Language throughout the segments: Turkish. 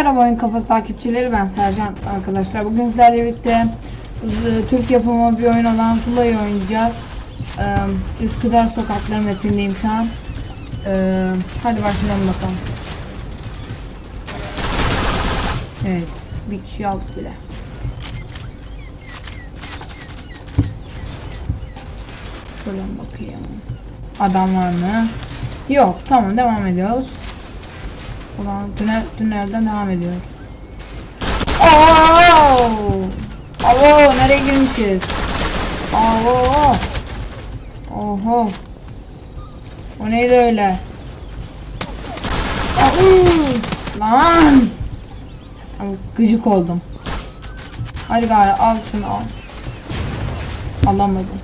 merhaba oyun kafası takipçileri ben Sercan arkadaşlar. Bugün sizlerle birlikte e, Türk yapımı bir oyun olan Zula'yı oynayacağız. Ee, Üsküdar sokakları mapindeyim şu an. Ee, hadi başlayalım bakalım. Evet, bir kişi aldık bile. Şöyle bakayım. Adam var mı? Yok, tamam devam ediyoruz. Ulan tünel, tünelden devam ediyoruz. Oo! Alo nereye girmişiz? Oo! Oho! O neydi öyle? Au! Lan! Abi, gıcık oldum. Hadi gari al şunu al. Alamadım.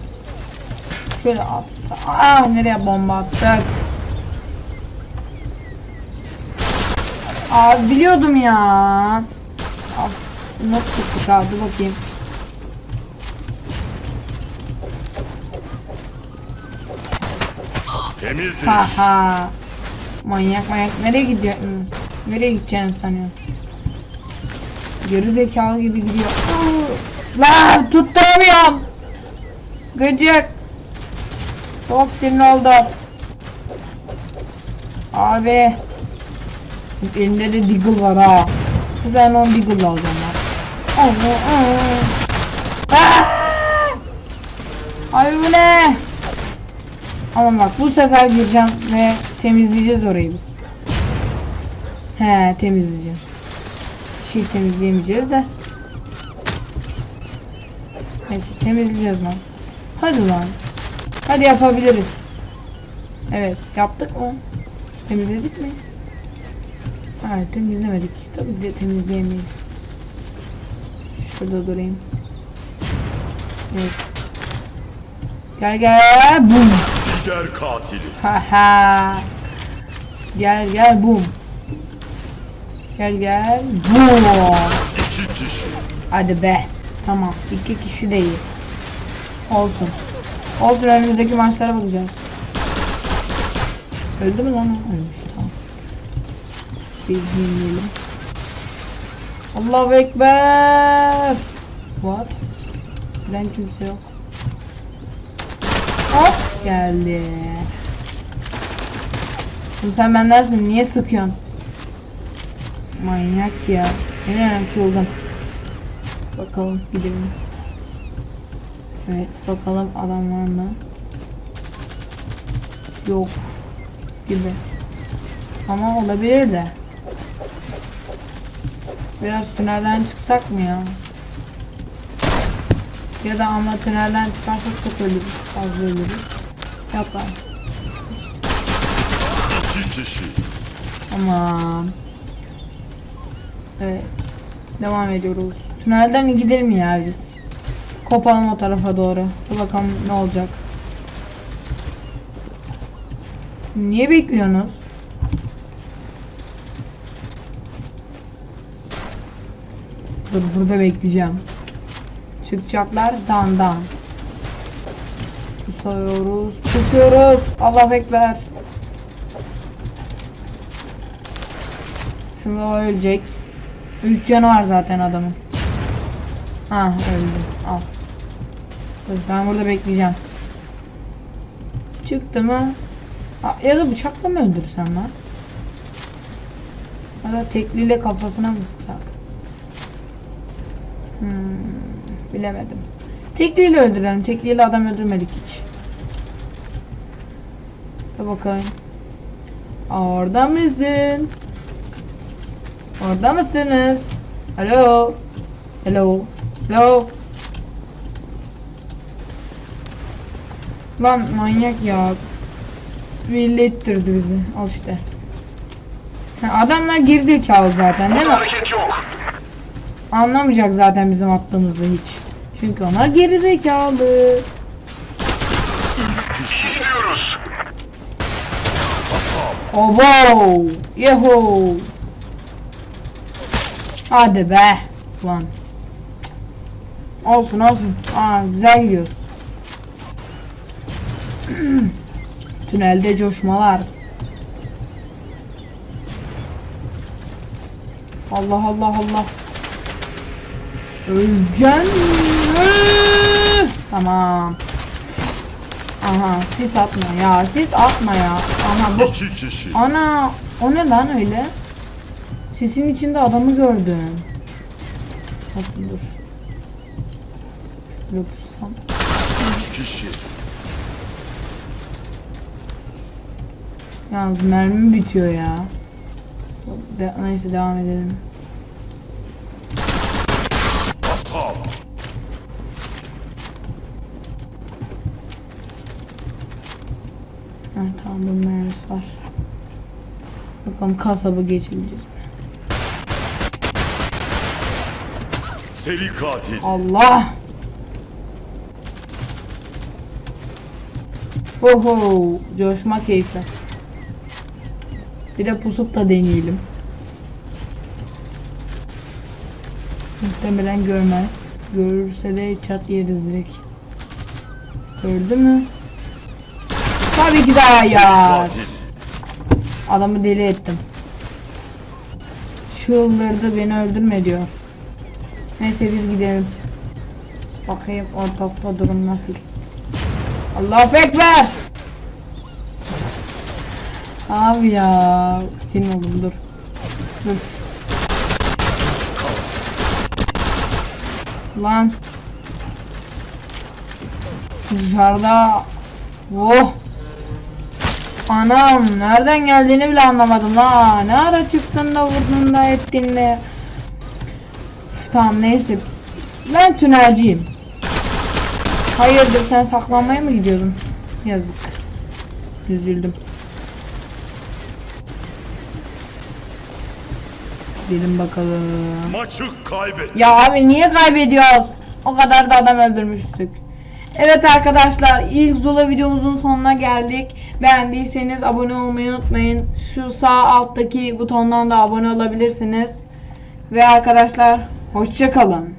Şöyle atsa. Ah nereye bomba attık? Abi biliyordum ya. Of, not çıktık abi dur bakayım. Temiz iş. Haha. Manyak manyak nereye gidiyorsun? Nereye gideceğini sanıyorsun? Geri zekalı gibi gidiyor. Lan tutturamıyorum. Gıcık. Çok sinir oldum. Abi. Elimde de Deagle var ha. Ben onu Deagle alacağım. Allah Allah. Ay bu ne? Ama bak bu sefer gireceğim ve temizleyeceğiz orayı biz. He temizleyeceğim. Şey temizleyemeyeceğiz de. Neyse temizleyeceğiz lan. Hadi lan. Hadi yapabiliriz. Evet yaptık mı? Temizledik mi? Hayır temizlemedik. Tabii de temizleyemeyiz. Şurada durayım. Evet. Gel gel. Bum. Lider katili. Haha. Gel gel bum. Gel gel bum. İki kişi. Hadi be. Tamam. iki kişi de iyi. Olsun. Olsun önümüzdeki maçlara bakacağız. Öldü mü lan? o? Ölmüş. Tamam. Bir dinleyelim. Allahu Ekber. What? Ben kimse yok. Hop geldi. Şimdi sen bendensin niye sıkıyorsun? Manyak ya. Hemen çıldım. Bakalım gidelim. Evet bakalım adam var mı? Yok gibi. Ama olabilir de. Biraz tünelden çıksak mı ya? Ya da ama tünelden çıkarsak çok ölürüz. Fazla ölürüz. Yok lan. İki kişi. Aman. Evet. Devam ediyoruz. Tünelden gidelim ya biz. Kopalım o tarafa doğru. Dur bakalım ne olacak. Niye bekliyorsunuz? Dur burada bekleyeceğim. Çıkacaklar dan dan. Pusuyoruz, pusuyoruz. Allah ekber. Şimdi o ölecek. 3 canı var zaten adamın. Ha öldü. Al. Dur, ben burada bekleyeceğim. Çıktı mı? Ya da bıçakla mı öldürsem lan? Ya da tekliyle kafasına mı sıksak? Hmm, bilemedim. Tekliyle öldürelim. Tekliyle adam öldürmedik hiç. Dur bakalım. Orada mısın? Orada mısınız? Hello? Hello? Hello? Lan manyak ya. Belli ettirdi bizi. Al işte. Ha, adamlar gerizekalı zaten değil mi? Hareket yok. Anlamayacak zaten bizim attığımızı hiç. Çünkü onlar gerizekalı. Gidiyoruz. Obo! Yeho! Hadi be! Lan. Olsun olsun. Aa güzel gidiyoruz. Tünelde coşmalar. Allah Allah Allah. Öleceksin. Öl! Tamam. Aha sis atma ya sis atma ya. Aha bu İki kişi. ana o ne lan öyle? Sisin içinde adamı gördüm. Nasıl dur. Şöyle pussam. Üç kişi. Yalnız mermim bitiyor ya. De neyse devam edelim. Ha, tamam bu mermisi var. Bakalım kasabı geçebileceğiz mi? Seri katil. Allah! Oho, coşma keyfi. Bir de pusup da deneyelim. Muhtemelen görmez. Görürse de çat yeriz direkt. Gördü mü? Tabii ki hayır. katil. Adamı deli ettim. Çıldırdı beni öldürme diyor. Neyse biz gidelim. Bakayım ortalıkta durum nasıl. Allahu Ekber. Abi ya. Senin oğlum dur. Dur. Lan. Dışarıda. Oh. Anam nereden geldiğini bile anlamadım la. Ne ara çıktın da vurdun da ettin de. Üf, Tamam neyse. Ben tünelciyim. Hayırdır sen saklanmaya mı gidiyordun? Yazık. Üzüldüm. Gidelim bakalım. Maçı kaybet. Ya abi niye kaybediyoruz? O kadar da adam öldürmüştük. Evet arkadaşlar ilk Zula videomuzun sonuna geldik. Beğendiyseniz abone olmayı unutmayın. Şu sağ alttaki butondan da abone olabilirsiniz. Ve arkadaşlar hoşçakalın.